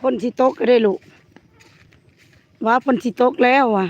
พ่นสิตกก็ได้ลูกว่าพ่นสิตกแล้วอะ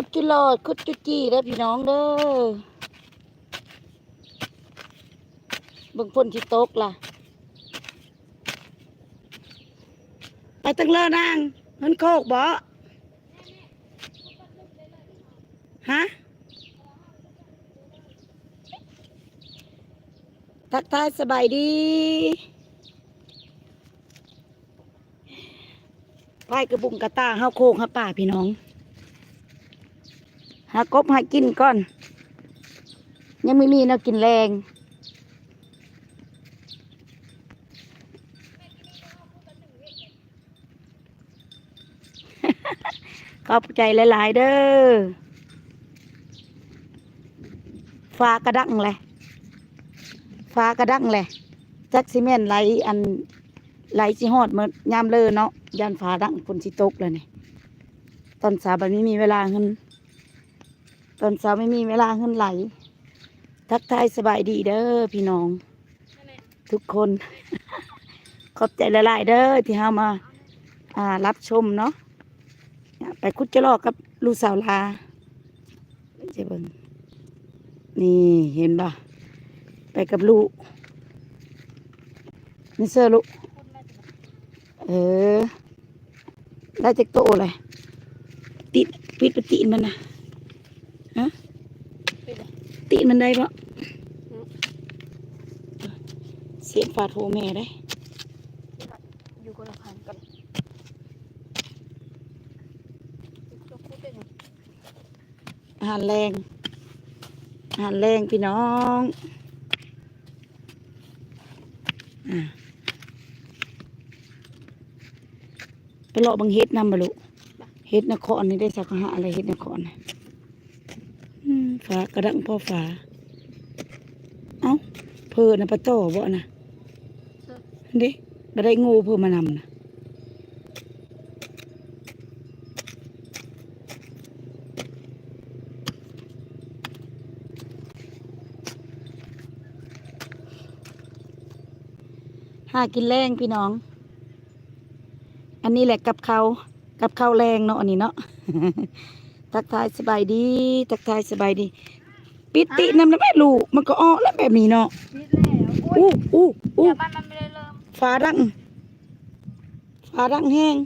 คุดจุลอดคุดจุจี้เด้อพี่น้องเด้อบิ่งฝนสิตกล่ะ ไปตั้งเลอนางมันโคกบ่ฮะทักทายสบายดีพายกระบุงกระตาเฮาโคกฮะป่าพี่น้อง หากบหากินก่อน ยังไม่มีแนวกินแรงขอบใจหลาย ๆ เด้อฟ้ากระดังเลยฟ้ากระดังเลยจักซิเมนไหลอันไหลสิฮอดเมื่อยามเลยเนาะยานฟ้าดังฝนสิตกเลยนี่ ตอนสาบันไม่มีเวลาเงิน ตอนเช้าไม่มีเวลาขึ้นไหล ทักทายสบายดีเด้อพี่น้อง ทุกคน ขอบใจหลายเด้อที่เฮามาอ่ารับชมเนาะไปคุดจะลอกกับลูกสาวลาเจะเบิงนี่เห็นป่ะไปกับลูกนี่เสื้อลูกเออได้จากโตเลยติดปิดปฏิมันนะ ฮะตีนมันได้ปะเสียงฝาโทรแม่ได้ อยู่คนละพันกันจะพูดได้ไงอาหารแรงอาหารแรงพี่น้องอะไปเลาะบังเฮ็ดนำบลุเฮ็ดนครนี่ได้สักหาอะไรเฮ็ดนครน่ะอืม ฝากระดังพ่อฝา เอ้า เพอนะปะโตบ่นะเด้บ่ได้งูเพิ่มมานำนะหากินแรงพี่น้อง อันนี้แหละกับเขาวกับข้าวแรงเนาะอันนี้เนาะ ทักทายสบายดี ทักทายสบายดี ปิตินำแล้วแม่ลูกมันก็อ้อแล้วแบบนี้เนาะพิษแล้วอุ้ยอู้อู้อู้เดี๋ยวบ้านมันไม่ได้เริ่มฟ้าดังฟ้าดังแห้ง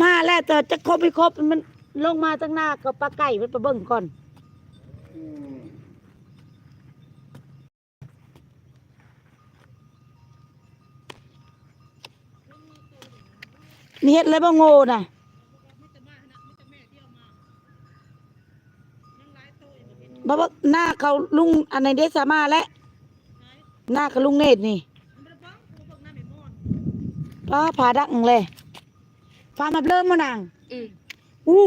มาแล้วแต่จะครบไม่ครบมันลงมาตั้งหน้าก็ปลาไก่มันไปเบิ่งก่อน นี่เฮ็ดอะไรบ้างโง่น่ะ บ่บ่หน้าเขาลุงอันไหนเดสามาแล้วหน้าเขาลุงเนตรนี่ป้าผาดังเลยฟ้ามาเริ่มมานางอืมอู้